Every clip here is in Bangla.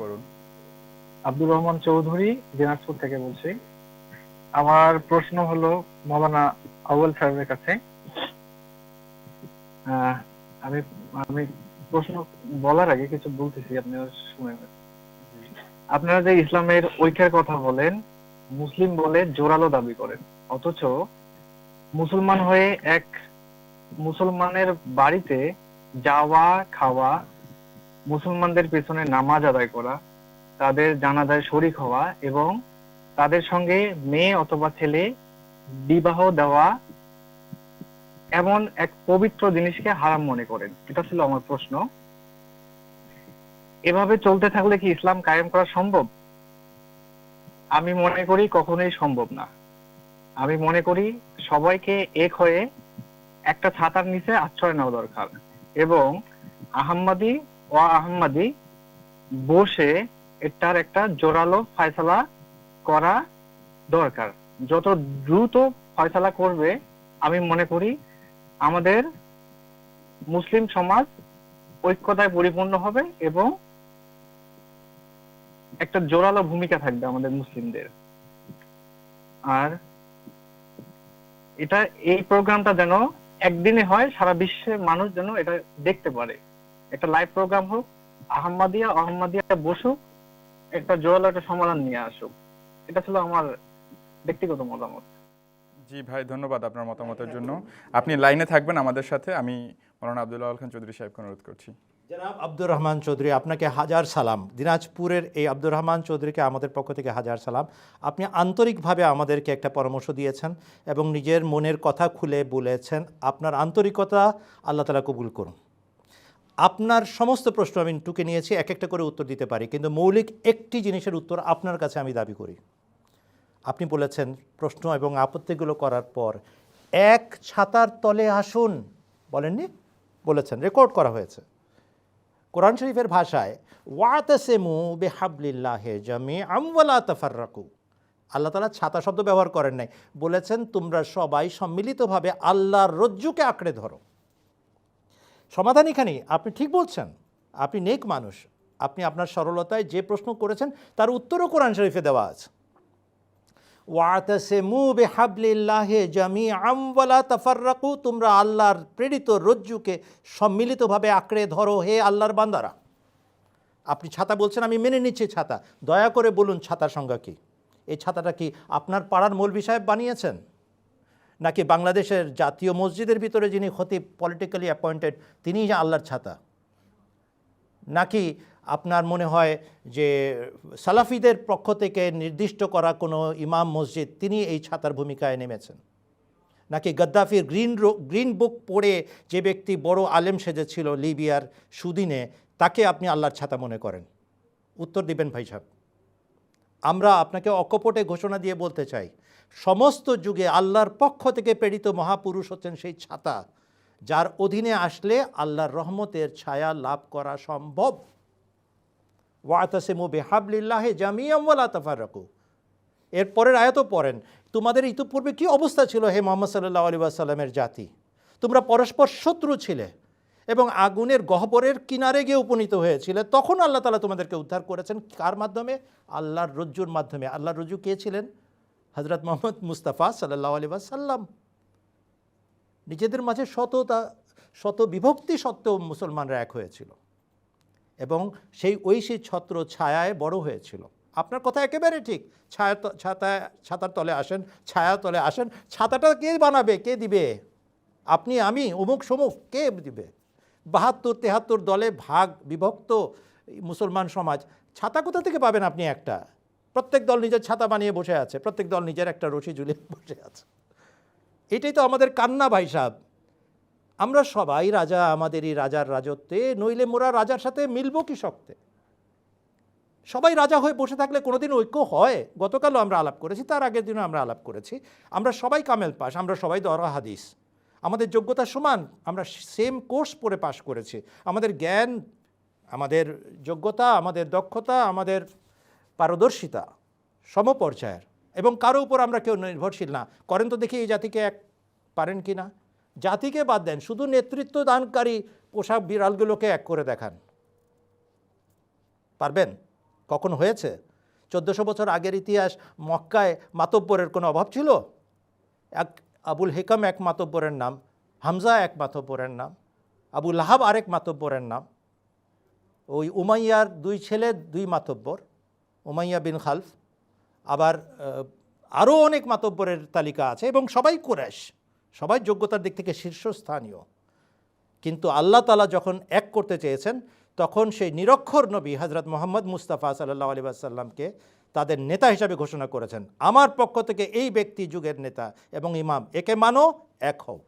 করুন। আব্দুর রহমান চৌধুরী, দিনাজপুর থেকে বলছি। আমার প্রশ্ন হলো মৌলানা আউয়াল সাহেবের কাছে। আমি আমি প্রশ্ন বলার আগে কিছু বলতেছি আপনি শুনে আপনারা যে ইসলামের ঐক্যের কথা বলেন, মুসলিম বলে জোরালো দাবি করেন। অথচ মুসলমান হয়ে এক মুসলমানের বাড়িতে যাওয়া, খাওয়া মুসলমানদের পেছনে নামাজ আদায় করা, তাদের জানাজায় শরিক হওয়া এবং তাদের সঙ্গে মেয়ে অথবা ছেলে বিবাহ দেওয়া এমন এক পবিত্র জিনিসকে হারাম মনে করেন। এটা ছিল আমার প্রশ্ন। এভাবে চলতে থাকলে কি ইসলাম কায়েম করা সম্ভব? আমি মনে করি কখনোই সম্ভব না। আমি মনে করি সবাইকে এক হয়ে একটা ছাতার নিচে আশ্রয় নেওয়া দরকার এবং আহাম্মাদি ও আহম্মাদি বসে এটার একটা জোরালো ফয়সালা করা দরকার। যত দ্রুত ফয়সালা করবে, আমি মনে করি আমাদের মুসলিম সমাজ ঐক্যতায় পরিপূর্ণ হবে এবং একটা জোরালো ভূমিকা থাকবে আমাদের মুসলিমদের। আর এটা, এই প্রোগ্রামটা যেন একদিনে হয়, সারা বিশ্বের মানুষ যেন এটা দেখতে পারে। একটা লাইভ প্রোগ্রাম হোক আহম্মাদিয়া আহম্মাদিয়া বসুক একটা জোরালো একটা সমাধান নিয়ে আসুক। এটা ছিল আমার ব্যক্তিগত মতামত। জি ভাই ধন্যবাদ আপনার মতামতের জন্য। আপনি লাইনে থাকবেন আমাদের সাথে। আমি মৌলানা আব্দুল্লাহ আল খান চৌধুরী সাহেবকে অনুরোধ করছি। জনাব আব্দুর রহমান চৌধুরী আপনাকে হাজার সালাম। দিনাজপুরের এই আব্দুর রহমান চৌধুরীকে আমাদের পক্ষ থেকে হাজার সালাম। আপনি আন্তরিকভাবে আমাদেরকে একটা পরামর্শ দিয়েছেন এবং নিজের মনের কথা খুলে বলেছেন। আপনার আন্তরিকতা আল্লাহ তালা কবুল করুন। আপনার সমস্ত প্রশ্ন আমি টুকে নিয়েছি, এক একটা করে উত্তর দিতে পারি। কিন্তু মৌলিক একটি জিনিসের উত্তর আপনার কাছে আমি দাবি করি। আপনি বলেছেন প্রশ্ন এবং আপত্তিগুলো করার পর, এক ছাতার তলে আসুন, বলেননি? বলেছেন রেকর্ড করা হয়েছে। কোরআন শরীফের ভাষায়, ওয়াতাসেমু বেহাবলিল্লাহে জামি আমওয়ালা তাফাররাকু। আল্লাহ তালা ছাতা শব্দ ব্যবহার করেন নাই। বলেছেন, তোমরা সবাই সম্মিলিতভাবে আল্লাহর রজ্জুকে আঁকড়ে ধরো। সমাধান এখানেই আপনি ঠিক বলছেন। আপনি নেক মানুষ। আপনি আপনার সরলতায় যে প্রশ্ন করেছেন, তার উত্তরও কোরআন শরীফে দেওয়া আছে। ওয়াতাসেমু বেহাবলিল্লাহে জামি আমওয়ালা তাফাররাকু, তোমরা আল্লাহর প্রেরিত রজ্জুকে সম্মিলিতভাবে আঁকড়ে ধরো হে আল্লাহর বান্দারা। আপনি ছাতা বলছেন, আমি মেনে নিচ্ছি ছাতা। দয়া করে বলুন, ছাতার সংজ্ঞা কি? এই ছাতাটা কি আপনার পাড়ার মৌলবি সাহেব বানিয়েছেন? নাকি বাংলাদেশের জাতীয় মসজিদের ভিতরে যিনি খতিব পলিটিক্যালি অ্যাপয়েন্টেড তিনিই আল্লাহর ছাতা? নাকি আপনার মনে হয় যে সালাফিদের পক্ষ থেকে নির্দিষ্ট করা কোনো ইমাম মসজিদ, তিনি এই ছাতার ভূমিকায় নেমেছেন? নাকি গদ্দাফির গ্রিন গ্রিন বুক পড়ে যে ব্যক্তি বড় আলেম সেজেছিল লিবিয়ার সুদিনে, তাকে আপনি আল্লাহর ছাতা মনে করেন? উত্তর দিবেন ভাই সাহেব। আমরা আপনাকে অকপটে ঘোষণা দিয়ে বলতে চাই সমস্ত যুগে আল্লাহর পক্ষ থেকে প্রেরিত মহাপুরুষ হচ্ছেন সেই ছাতা, যার অধীনে আসলে আল্লাহর রহমতের ছায়া লাভ করা সম্ভব। ওয়াতাসেমু বেহাবলিল্লাহে জামিয়াম ওয়ালা তাফাররাকু। এর পরের আয়াতও পড়েন, তোমাদের ইতিপূর্বে কি অবস্থা ছিল হে মোহাম্মদ সাল্লাহ আলী সাল্লামের জাতি? তোমরা পরস্পর শত্রু ছিলে এবং আগুনের গহ্বরের কিনারে গিয়ে উপনীত হয়েছিলে। তখন আল্লাহ তালা তোমাদেরকে উদ্ধার করেছেন কার মাধ্যমে? আল্লাহর রজ্জুর মাধ্যমে। আল্লাহর রজ্জু কে ছিলেন? হজরত মোহাম্মদ মুস্তাফা সাল্লাহ আলী সাল্লাম নিজেদের মাঝে শততা, শত বিভক্তি সত্ত্বেও মুসলমানরা এক হয়েছিল এবং সেই ঐশী ছত্র ছায়ায় বড় হয়েছিল। আপনার কথা একেবারে ঠিক। ছায়া ছাতায় ছাতার তলে আসেন, ছায়া তলে আসেন, ছাতাটা কে বানাবে, কে দিবে? আপনি, আমি অমুক সমুক, কে দিবে? বাহাত্তর, তেহাত্তর দলে ভাগ বিভক্ত মুসলমান সমাজ। ছাতা কোথা থেকে পাবেন আপনি একটা? প্রত্যেক দল নিজের ছাতা বানিয়ে বসে আছে, প্রত্যেক দল নিজের একটা রশি ঝুলিয়ে বসে আছে। এটাই তো আমাদের কান্না ভাই সাহেব। আমরা সবাই রাজা আমাদের এই রাজার রাজত্বে, নইলে মোরা রাজার সাথে মিলব কি শক্তে? সবাই রাজা হয়ে বসে থাকলে কোনোদিন ঐক্য হয়? গতকালও আমরা আলাপ করেছি, তার আগের দিনও আমরা আলাপ করেছি। আমরা সবাই কামেল পাস আমরা সবাই দরা হাদিস। আমাদের যোগ্যতা সমান, আমরা সেম কোর্স পড়ে পাশ করেছি। আমাদের জ্ঞান, আমাদের যোগ্যতা, আমাদের দক্ষতা, আমাদের পারদর্শিতা সমপর্যায়ের এবং কারও উপর আমরা কেউ নির্ভরশীল না। করেন তো দেখি এই জাতিকে এক পারেন কি না? জাতিকে বাদ দেন, শুধু নেতৃত্ব দানকারী পোশাক বিড়ালগুলোকে এক করে দেখান। পারবেন? কখন হয়েছে? চোদ্দোশো বছর আগের ইতিহাস মক্কায় মাতব্বরের কোনো অভাব ছিল? এক আবুল হেকাম এক মাতব্বরের নাম, হামজা এক মাতব্বরের নাম আবু লাহাব আরেক মাতব্বরের নাম। ওই উমাইয়ার দুই ছেলে, দুই মাতব্বর। উমাইয়া বিন খালফ, আবার আরও অনেক মাতব্বরের তালিকা আছে এবং সবাই কুরেশ সবাই যোগ্যতার দিক থেকে শীর্ষস্থানীয়। কিন্তু আল্লাহ তালা যখন এক করতে চেয়েছেন, তখন সেই নিরক্ষর নবী হজরত মোহাম্মদ মুস্তাফা সাল্লাহ আলী আসাল্লামকে তাদের নেতা হিসাবে ঘোষণা করেছেন। আমার পক্ষ থেকে এই ব্যক্তি যুগের নেতা এবং ইমাম, একে মানো, এক হও।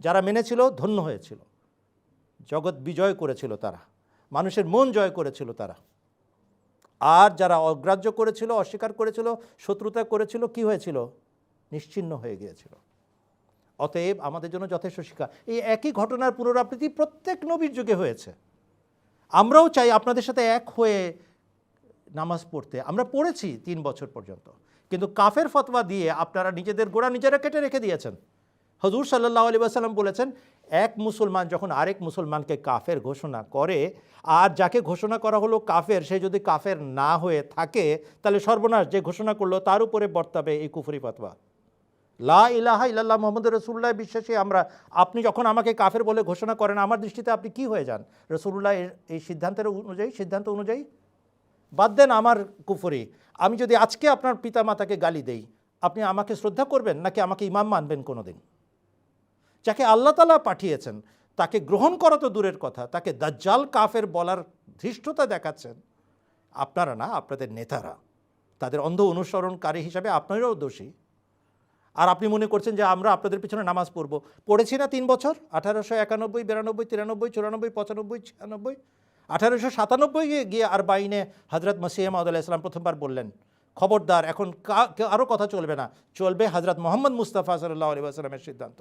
যারা মেনেছিল, ধন্য হয়েছিল। জগৎ বিজয় করেছিল তারা। মানুষের মন জয় করেছিল তারা। আর যারা অগ্রাহ্য করেছিল, অস্বীকার করেছিল, শত্রুতা করেছিল, কি হয়েছিল? নিশ্চিহ্ন হয়ে গিয়েছিল। অতএব আমাদের জন্য যথেষ্ট শিক্ষা। এই একই ঘটনার পুনরাবৃত্তি প্রত্যেক নবীর যুগে হয়েছে। আমরাও চাই আপনাদের সাথে এক হয়ে নামাজ পড়তে। আমরা পড়েছি তিন বছর পর্যন্ত। কিন্তু কাফের ফতোয়া দিয়ে আপনারা নিজেদের গোড়া নিজেরা কেটে রেখে দিয়েছেন। হজুর সাল্লাহ আলী আসাল্লাম বলেছেন এক মুসলমান যখন আরেক মুসলমানকে কাফের ঘোষণা করে, আর যাকে ঘোষণা করা হলো কাফের, সে যদি কাফের না হয়ে থাকে, তাহলে সর্বনাশ, যে ঘোষণা করল তার উপরে বর্তাবে এই কুফরি ফতোয়া। লা ইলাহা ইল্লাল্লাহ মোহাম্মদ রসুল্লাহ বিশ্বাসী আমরা, আপনি যখন আমাকে কাফের বলে ঘোষণা করেন, আমার দৃষ্টিতে আপনি কি হয়ে যান? রসুল্লাহ এই সিদ্ধান্তের অনুযায়ী, সিদ্ধান্ত অনুযায়ী? বাদ দেন আমার কুফরি। আমি যদি আজকে আপনার পিতা মাতাকে গালি দেই, আপনি আমাকে শ্রদ্ধা করবেন, নাকি আমাকে ইমাম মানবেন কোনো দিন যাকে আল্লাহ তালা পাঠিয়েছেন, তাকে গ্রহণ করা তো দূরের কথা, তাকে দাজ্জাল কাফের বলার ধৃষ্টতা দেখাচ্ছেন। আপনারা না, আপনাদের নেতারা, তাদের অন্ধ অনুসরণকারী হিসাবে আপনারাও দোষী। আর আপনি মনে করছেন যে আমরা আপনাদের পিছনে নামাজ পড়ব। পড়েছি না তিন বছর? আঠারোশো একানব্বই, বিরানব্বই, তিরানব্বই, চুরানব্বই, পঁচানব্বই, ছিয়ানব্বই, আঠারোশো সাতানব্বই গিয়ে আর বাইনে হজরত মসিহ মাউদ ইসলাম প্রথমবার বললেন খবরদার, এখন আরও কথা চলবে না। চলবে হজরত মোহাম্মদ মুস্তাফা সাল্লাহ আলী আসলামের সিদ্ধান্ত।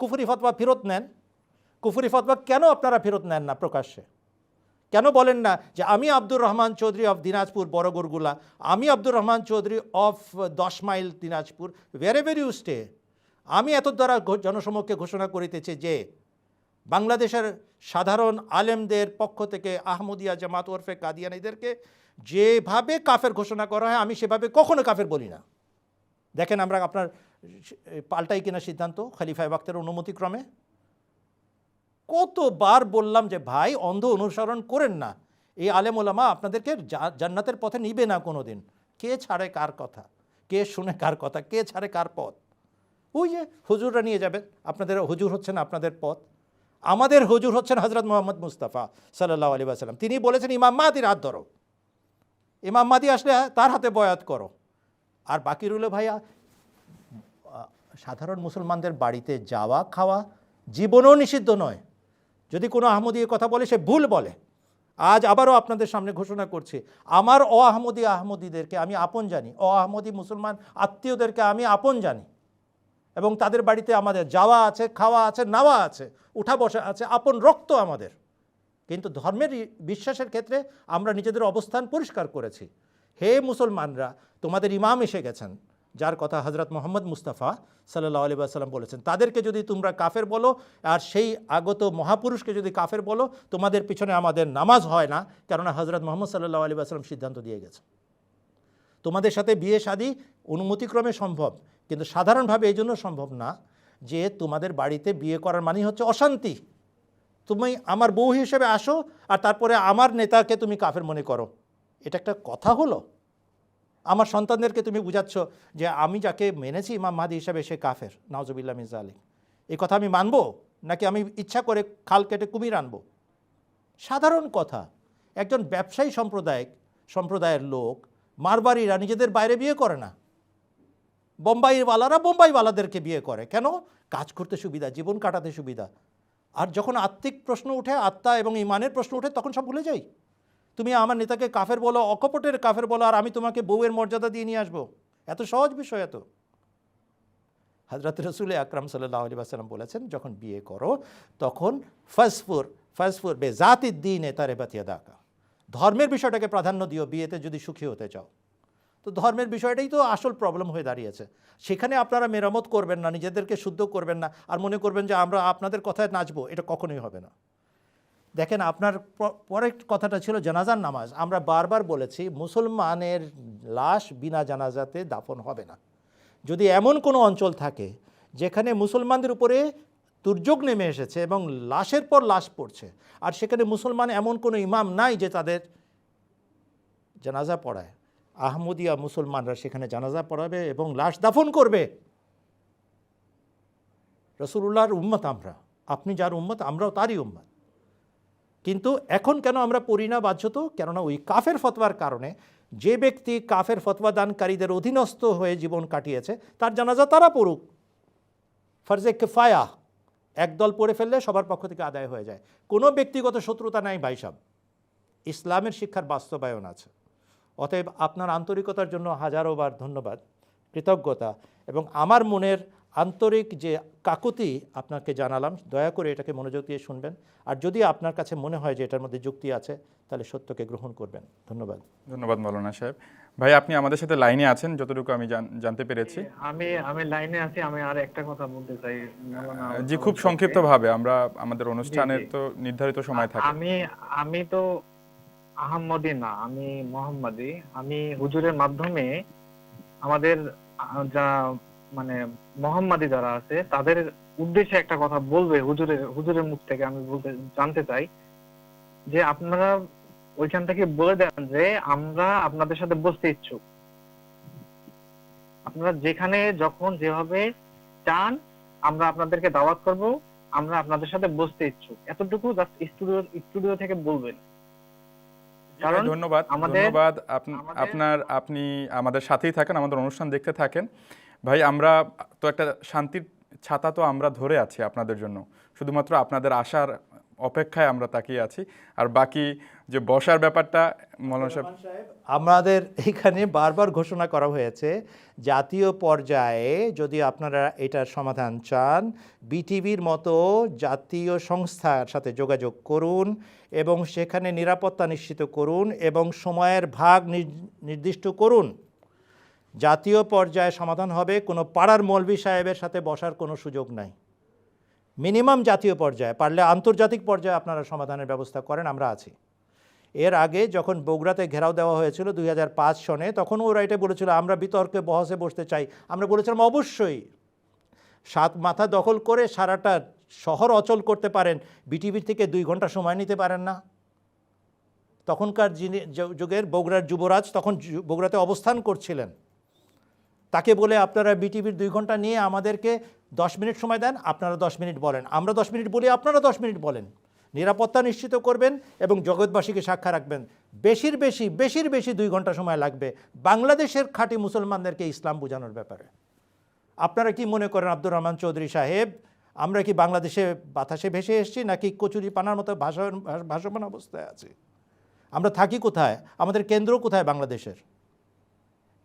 কুফুরি ফতোয়া ফেরত নেন। কুফুরি ফতোয়া কেন আপনারা ফেরত নেন না প্রকাশ্যে? কেন বলেন না যে আমি আব্দুর রহমান চৌধুরী অফ দিনাজপুর বড়গরগুলা আমি আব্দুর রহমান চৌধুরী অফ দশ mile Dinajpur very you stay আমি এত দ্বারা জনসমক্ষে ঘোষণা করিতেছি যে বাংলাদেশের সাধারণ আলেমদের পক্ষ থেকে আহমদিয়া জামাত ওরফে কাদিয়ানিদেরকে যেভাবে কাফের ঘোষণা করা হয়, আমি সেভাবে কখনো কাফের বলি না। দেখেন আমরা আপনার পাল্টাই কিনা সিদ্ধান্ত খলিফায় বাক্তের অনুমতিক্রমে? কতবার বললাম যে, ভাই, অন্ধ অনুসরণ করেন না। এই আলেম ওলামা আপনাদেরকে জান্নাতের পথে নিবে না কোনো দিন কে ছাড়ে কার কথা? কে শুনে কার কথা? কে ছাড়ে কার পথ? ওই যে হুজুররা নিয়ে যাবেন আপনাদের, হুজুর হচ্ছেন আপনাদের পথ। আমাদের হুজুর হচ্ছেন হজরত মোহাম্মদ মুস্তাফা সাল্লাহ আলী আসালাম তিনি বলেছেন, ইমাম মাহাদির হাত ধরো। ইমাম মাহাদি আসলে তার হাতে বয়াত করো। আর বাকি রইল ভাইয়া, সাধারণ মুসলমানদের বাড়িতে যাওয়া, খাওয়া জীবনেও নিষিদ্ধ নয়। যদি কোনো আহমদী কথা বলে, সে ভুল বলে। আজ আবারও আপনাদের সামনে ঘোষণা করছি, আমার অ আহমদী আহমদীদেরকে আমি আপন জানি। অ আহমদী মুসলমান আত্মীয়দেরকে আমি আপন জানি। এবং তাদের বাড়িতে আমাদের যাওয়া আছে, খাওয়া আছে, নাওয়া আছে, উঠা বসা আছে, আপন রক্ত আমাদের। কিন্তু ধর্মের বিশ্বাসের ক্ষেত্রে আমরা নিজেদের অবস্থান পরিষ্কার করেছি। হে মুসলমানরা, তোমাদের ইমাম এসে গেছেন, যার কথা হজরত মোহাম্মদ মুস্তাফা সাল্লাহ আলী সাল্লাম বলেছেন। তাদেরকে যদি তোমরা কাফের বলো, আর সেই আগত মহাপুরুষকে যদি কাফের বলো, তোমাদের পিছনে আমাদের নামাজ হয় না, কেননা হজরত মোহাম্মদ সাল্লাহ আলী সাল্লাম সিদ্ধান্ত দিয়ে গেছে তোমাদের সাথে বিয়ে শাদী অনুমতিক্রমে সম্ভব কিন্তু সাধারণভাবে এই জন্য সম্ভব না যে তোমাদের বাড়িতে বিয়ে করার মানেই হচ্ছে অশান্তি। তুমি আমার বউ হিসেবে আসো আর তারপরে আমার নেতাকে তুমি কাফের মনে করো। এটা একটা কথা হলো। আমার সন্তানদেরকে তুমি বুঝাচ্ছ যে আমি যাকে মেনেছি ইমাম মাহাদি হিসাবে সে কাফের। নওজবিল্লা মির্জা আলী এই কথা আমি মানবো? নাকি আমি ইচ্ছা করে খাল কেটে কুমির আনব? সাধারণ কথা। একজন ব্যবসায়ী সম্প্রদায়িক, সম্প্রদায়ের লোক মারবাড়িরা নিজেদের বাইরে বিয়ে করে না। বোম্বাইওয়ালারা বোম্বাইওয়ালাদেরকে বিয়ে করে। কেন? কাজ করতে সুবিধা, জীবন কাটাতে সুবিধা। আর যখন আত্মিক প্রশ্ন উঠে, আত্মা এবং ইমানের প্রশ্ন উঠে, তখন সব ভুলে যাই। তুমি আমার নেতাকে কাফের বলো, অকপটের কাফের বলো, আর আমি তোমাকে বউয়ের মর্যাদা দিয়ে নিয়ে আসব। এত সহজ বিষয় এত। হজরত রসুল আকরাম সাল্লাহ আলী বলেছেন, যখন বিয়ে করো, তখন ফাসফুর ফাসফুর বে জাতির দিনে তারে বাতিয়া দাকা ধর্মের বিষয়টাকে প্রাধান্য দিও, বিয়েতে যদি সুখী হতে চাও। তো ধর্মের বিষয়টাই তো আসল প্রবলেম হয়ে দাঁড়িয়েছে। সেখানে আপনারা মেরামত করবেন না, নিজেদেরকে শুদ্ধ করবেন না আর মনে করবেন যে আমরা আপনাদের কথায় নাচবো, এটা কখনোই হবে না। দেখেন, আপনার পরের কথাটা ছিল জানাজার নামাজ। আমরা বারবার বলেছি, মুসলমানের লাশ বিনা জানাজাতে দাফন হবে না। যদি এমন কোনো অঞ্চল থাকে, যেখানে মুসলমানদের উপরে দুর্যোগ নেমে এসেছে এবং লাশের পর লাশ পড়ছে, আর সেখানে মুসলমান এমন কোনো ইমাম নাই যে তাদের জানাজা পড়ায়। আহমদিয়া মুসলমানরা সেখানে জানাজা পড়াবে এবং লাশ দাফন করবে। রসুল্লাহর উম্মত আমরা। আপনি যার উম্মত, আমরাও তারই উম্মত। কিন্তু এখন কেন আমরা পড়ি না বাধ্যত কেননা ওই কাফের ফতোয়ার কারণে যে ব্যক্তি কাফের ফতোয়া দানকারীদের অধীনস্থ হয়ে জীবন কাটিয়েছে, তার জানাজা তারা পড়ুক। ফরজে কেফায়া একদল পড়ে ফেললে সবার পক্ষ থেকে আদায় হয়ে যায়। কোনো ব্যক্তিগত শত্রুতা নাই ভাইসাব ইসলামের শিক্ষার বাস্তবায়ন আছে। অতএব আপনার আন্তরিকতার জন্য হাজারো বার ধন্যবাদ কৃতজ্ঞতা এবং আমার মনের আন্তরিক যে কাকুতি আপনাকে জানালাম দয়া করে এটাকে মনোযোগ দিয়ে শুনবেন। আর যদি আপনার কাছে মনে হয় যে এটার মধ্যে যুক্তি আছে তাহলে সত্যকে গ্রহণ করবেন। ধন্যবাদ। ধন্যবাদ মৌলানা সাহেব। ভাই আপনি আমাদের সাথে লাইনে আছেন যতটুকু আমি জানতে পেরেছি। আমি আমি লাইনে আছি আমি আর একটা কথা বলতে চাই। জি খুব আবুল সংক্ষিপ্ত কালামকে। ভাবে আমরা আমাদের অনুষ্ঠানের তো নির্ধারিত সময় থাকে। আমি আমি তো আহম্মদী না, আমি মোহাম্মদী আমি হুজুরের মাধ্যমে আমাদের যা মানে মোহাম্মদী যারা আছে, তাদের উদ্দেশ্যে একটা কথা বলবে হুজুরের হুজুরের মুখ থেকে আমি বলতে, জানতে চাই। যে আপনারা ওইখান থেকে বলে দেন যে আমরা আপনাদের সাথে বসতে ইচ্ছুক। আপনারা যেখানে, যখন, যেভাবে চান, আমরা আপনাদেরকে দাওয়াত করব, আমরা আপনাদের সাথে বসতে ইচ্ছুক। এতটুকু জাস্ট স্টুডিও স্টুডিও থেকে বলবেন। কারণ ধন্যবাদ ধন্যবাদ। আপ- আপনার আপনি আমাদের সাথেই থাকেন আমাদের অনুষ্ঠান দেখতে থাকেন। ভাই আমরা তো একটা শান্তির ছাতা তো আমরা ধরে আছি আপনাদের জন্য। শুধুমাত্র আপনাদের আসার অপেক্ষায় আমরা তাকিয়ে আছি। আর বাকি যে বসার ব্যাপারটা, মৌলানা সাহেব। আমাদের এখানে বারবার ঘোষণা করা হয়েছে, জাতীয় পর্যায়ে যদি আপনারা এটার সমাধান চান, বিটিভির মতো জাতীয় সংস্থার সাথে যোগাযোগ করুন এবং সেখানে নিরাপত্তা নিশ্চিত করুন এবং সময়ের ভাগ নির- নির্দিষ্ট করুন। জাতীয় পর্যায়ে সমাধান হবে, কোনো পাড়ার মৌলভী সাহেবের সাথে বসার কোনো সুযোগ নাই। মিনিমাম জাতীয় পর্যায়ে, পারলে আন্তর্জাতিক পর্যায়ে আপনারা সমাধানের ব্যবস্থা করেন, আমরা আছি। এর আগে যখন বগুড়াতে ঘেরাও দেওয়া হয়েছিল দুই হাজার পাঁচ সনে, তখন ওরা এটা বলেছিল, আমরা বিতর্কে বহসে বসতে চাই। আমরা বলেছিলাম, অবশ্যই। সাত মাথা দখল করে সারাটা শহর অচল করতে পারেন বিটিভির থেকে দুই ঘণ্টা সময় নিতে পারেন না। তখনকার যিনি যুগের বগুড়ার যুবরাজ তখন বগুড়াতে অবস্থান করছিলেন। তাকে বলে আপনারা বিটিভির দুই ঘণ্টা নিয়ে আমাদেরকে দশ মিনিট সময় দেন, আপনারা দশ মিনিট বলেন। আমরা দশ মিনিট বলি, আপনারা দশ মিনিট বলেন। নিরাপত্তা নিশ্চিত করবেন এবং জগৎবাসীকে সাক্ষা রাখবেন। বেশির বেশি বেশির বেশি দুই ঘণ্টা সময় লাগবে বাংলাদেশের খাঁটি মুসলমানদেরকে ইসলাম বোঝানোর ব্যাপারে। আপনারা কি মনে করেন আব্দুর রহমান চৌধুরী সাহেব, আমরা কি বাংলাদেশে বাতাসে ভেসে এসেছি নাকি কচুরি পানার মতো ভাষা ভাসমান অবস্থায় আছি? আমরা থাকি কোথায়? আমাদের কেন্দ্র কোথায় বাংলাদেশের?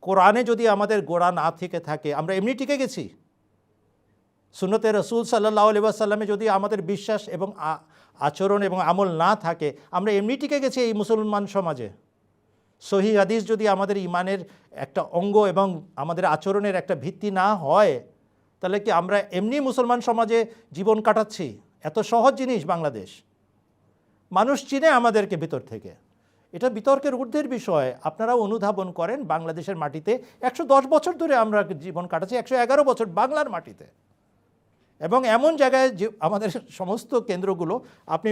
কোরআনে যদি আমাদের গোড়া না থেকে থাকে, আমরা এমনি টিকে গেছি। সুন্নতে রসুল সাল্লাহ আলিবাসাল্লামে যদি আমাদের বিশ্বাস এবং আচরণ এবং আমল না থাকে, আমরা এমনি টিকে গেছি এই মুসলমান সমাজে। সহি হাদিস যদি আমাদের ইমানের একটা অঙ্গ এবং আমাদের আচরণের একটা ভিত্তি না হয়, তাহলে কি আমরা এমনি মুসলমান সমাজে জীবন কাটাচ্ছি? এত সহজ জিনিস বাংলাদেশ। মানুষ চিনে আমাদেরকে ভিতর থেকে। এটা বিতর্কের ঊর্ধ্বের বিষয়। আপনারা অনুধাবন করেন বাংলাদেশের মাটিতে। একশো দশ বছর ধরে আমরা জীবন কাটাচ্ছি, একশো এগারো বছর বাংলার মাটিতে। এবং এমন জায়গায় যে আমাদের সমস্ত কেন্দ্রগুলো, আপনি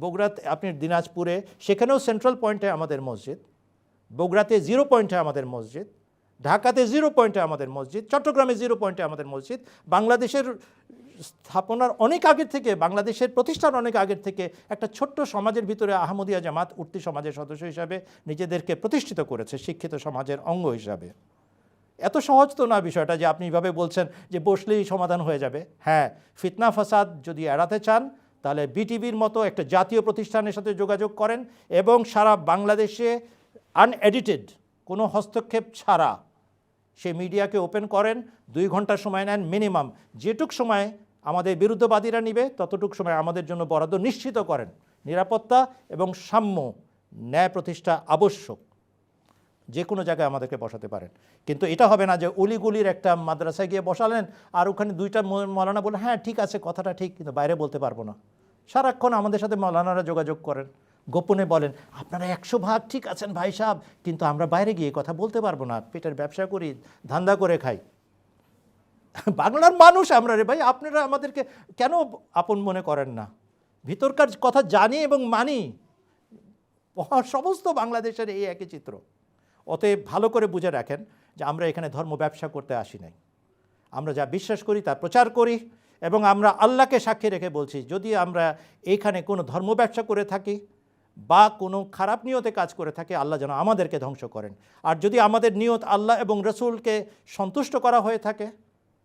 বগুড়াতে, আপনি দিনাজপুরে, সেখানেও সেন্ট্রাল পয়েন্টে আমাদের মসজিদ, বগুড়াতে জিরো পয়েন্টে আমাদের মসজিদ, ঢাকাতে জিরো পয়েন্টে আমাদের মসজিদ, চট্টগ্রামে জিরো পয়েন্টে আমাদের মসজিদ, বাংলাদেশের স্থাপনার অনেক আগের থেকে, বাংলাদেশের প্রতিষ্ঠান অনেক আগের থেকে একটা ছোট্ট সমাজের ভিতরে আহমদিয়া জামাত উঠতি সমাজের সদস্য হিসাবে নিজেদেরকে প্রতিষ্ঠিত করেছে, শিক্ষিত সমাজের অঙ্গ হিসাবে। এত সহজ তো না বিষয়টা যে আপনি এভাবে বলছেন যে বসলেই সমাধান হয়ে যাবে। হ্যাঁ ফিতনা ফাসাদ যদি এড়াতে চান, তাহলে বিটিভির মতো একটা জাতীয় প্রতিষ্ঠানের সাথে যোগাযোগ করেন এবং সারা বাংলাদেশে আনএডিটেড কোনো হস্তক্ষেপ ছাড়া সে মিডিয়াকে ওপেন করেন, দুই ঘণ্টা সময় নেন মিনিমাম যেটুক সময় আমাদের বিরুদ্ধবাদীরা নিবে, ততটুক সময় আমাদের জন্য বরাদ্দ নিশ্চিত করেন। নিরাপত্তা এবং সাম্য ন্যায় প্রতিষ্ঠা আবশ্যক। যে কোনো জায়গায় আমাদেরকে বসাতে পারেন। কিন্তু এটা হবে না যে অলিগুলির একটা মাদ্রাসায় গিয়ে বসালেন, আর ওখানে দুইটা মৌলানা বলে হ্যাঁ ঠিক আছে, কথাটা ঠিক, কিন্তু বাইরে বলতে পারব না। সারাক্ষণ আমাদের সাথে মৌলানারা যোগাযোগ করেন, গোপনে বলেন, আপনারা একশো ভাগ ঠিক আছেন ভাই সাহেব, কিন্তু আমরা বাইরে গিয়ে কথা বলতে পারব না। পেটের ব্যবসা করি, ধান্দা করে খাই। বাংলার মানুষ আমরা রে ভাই, আপনারা আমাদেরকে কেন আপন মনে করেন না? ভিতরকার কথা জানি এবং মানি। সমস্ত বাংলাদেশের এই একই চিত্র। অতএব ভালো করে বুঝে রাখেন যে আমরা এখানে ধর্ম ব্যবসা করতে আসি নাই। আমরা যা বিশ্বাস করি তা প্রচার করি এবং আমরা আল্লাহকে সাক্ষী রেখে বলছি, যদি আমরা এইখানে কোনো ধর্ম ব্যবসা করে থাকি বা কোনো খারাপ নিয়তে কাজ করে থাকি, আল্লাহ যেন আমাদেরকে ধ্বংস করেন। আর যদি আমাদের নিয়ত আল্লাহ এবং রসুলকে সন্তুষ্ট করা হয়ে থাকে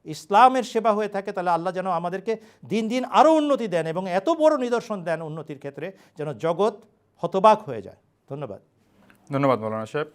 ইসলামের সেবা হয়ে থাকে, তাহলে আল্লাহ যেন আমাদেরকে দিন দিন আরও উন্নতি দেন এবং এত বড় নিদর্শন দেন উন্নতির ক্ষেত্রে যেন জগৎ হতবাক হয়ে যায়। ধন্যবাদ। ধন্যবাদ মৌলানা সাহেব।